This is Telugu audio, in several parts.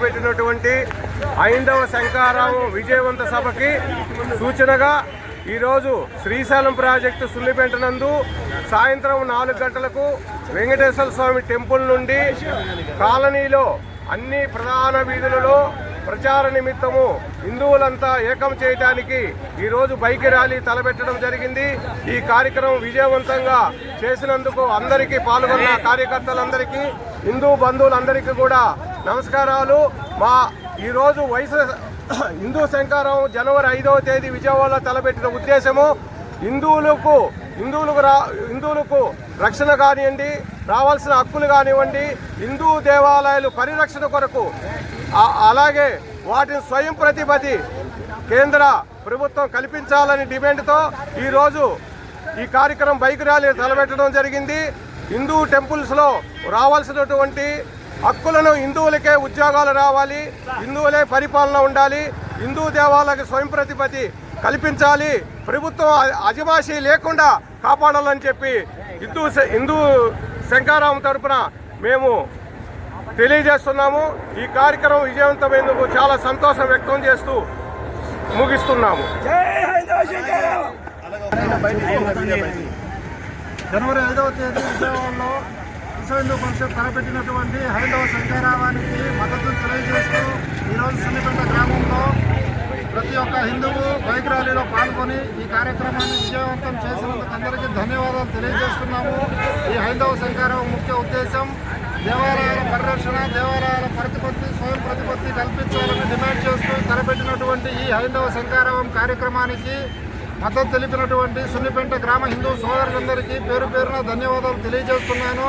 తలపెట్టినటువంటి ఐందవ శంకారావు విజయవంత సభకి సూచనగా ఈరోజు శ్రీశైలం ప్రాజెక్టు సుల్లిపెంట నందు సాయంత్రం నాలుగు గంటలకు వెంకటేశ్వర స్వామి టెంపుల్ నుండి కాలనీలో అన్ని ప్రధాన వీధులలో ప్రచార నిమిత్తము హిందువులంతా ఏకం చేయడానికి ఈరోజు బైక్ ర్యాలీ తలపెట్టడం జరిగింది. ఈ కార్యక్రమం విజయవంతంగా చేసినందుకు అందరికీ పాల్గొన్న కార్యకర్తలందరికీ హిందూ బంధువులందరికీ కూడా నమస్కారాలు. మా ఈరోజు వయసు హిందూ శంకారం జనవరి ఐదవ తేదీ విజయవాడలో తలపెట్టిన ఉద్దేశము హిందువులకు హిందువులకు రా హిందువులకు రక్షణ కానివ్వండి రావాల్సిన హక్కులు కానివ్వండి హిందూ దేవాలయాలు పరిరక్షణ కొరకు అలాగే వాటిని స్వయం ప్రతిపతి కేంద్ర ప్రభుత్వం కల్పించాలని డిమాండ్తో ఈరోజు ఈ కార్యక్రమం బైక్ ర్యాలీ తలపెట్టడం జరిగింది. హిందూ టెంపుల్స్లో రావాల్సినటువంటి హక్కులను హిందువులకే ఉద్యోగాలు రావాలి హిందువులే పరిపాలన ఉండాలి హిందూ దేవాలకు స్వయం ప్రతిపత్తి కల్పించాలి ప్రభుత్వం అజమాషి లేకుండా కాపాడాలని చెప్పి హిందూ హిందూ శంకారాం తరపున మేము తెలియజేస్తున్నాము. ఈ కార్యక్రమం విజయవంతమైనందుకు చాలా సంతోషం వ్యక్తం చేస్తూ ముగిస్తున్నాము. జనవరి ఐదవ తేదీ విజయవాడలో విశ్వ హిందూ పరిషత్ తలపెట్టినటువంటి హైందవ సంఖ్యారావానికి మద్దతు తెలియజేస్తూ ఈరోజు సున్నిపేట గ్రామంలో ప్రతి ఒక్క హిందువు బైక్ ర్యాలీలో పాల్గొని ఈ కార్యక్రమాన్ని విజయవంతం చేసినందుకు అందరికీ ధన్యవాదాలు తెలియజేస్తున్నాము. ఈ హైందవ సంఖ్యారావం ముఖ్య ఉద్దేశం దేవాలయాల పరిరక్షణ దేవాలయాల ప్రతిపత్తి స్వయం ప్రతిపత్తి కల్పించాలని డిమాండ్ చేస్తూ తలపెట్టినటువంటి ఈ హైందవ సంఖ్యారావం కార్యక్రమానికి మద్దతు తెలిపినటువంటి సున్నిపెంట గ్రామ హిందూ సోదరులందరికీ పేరు పేరున ధన్యవాదాలు తెలియజేస్తున్నాను.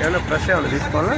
ఏమైనా ప్రశ్న ఏమైనా తీసుకోవాలా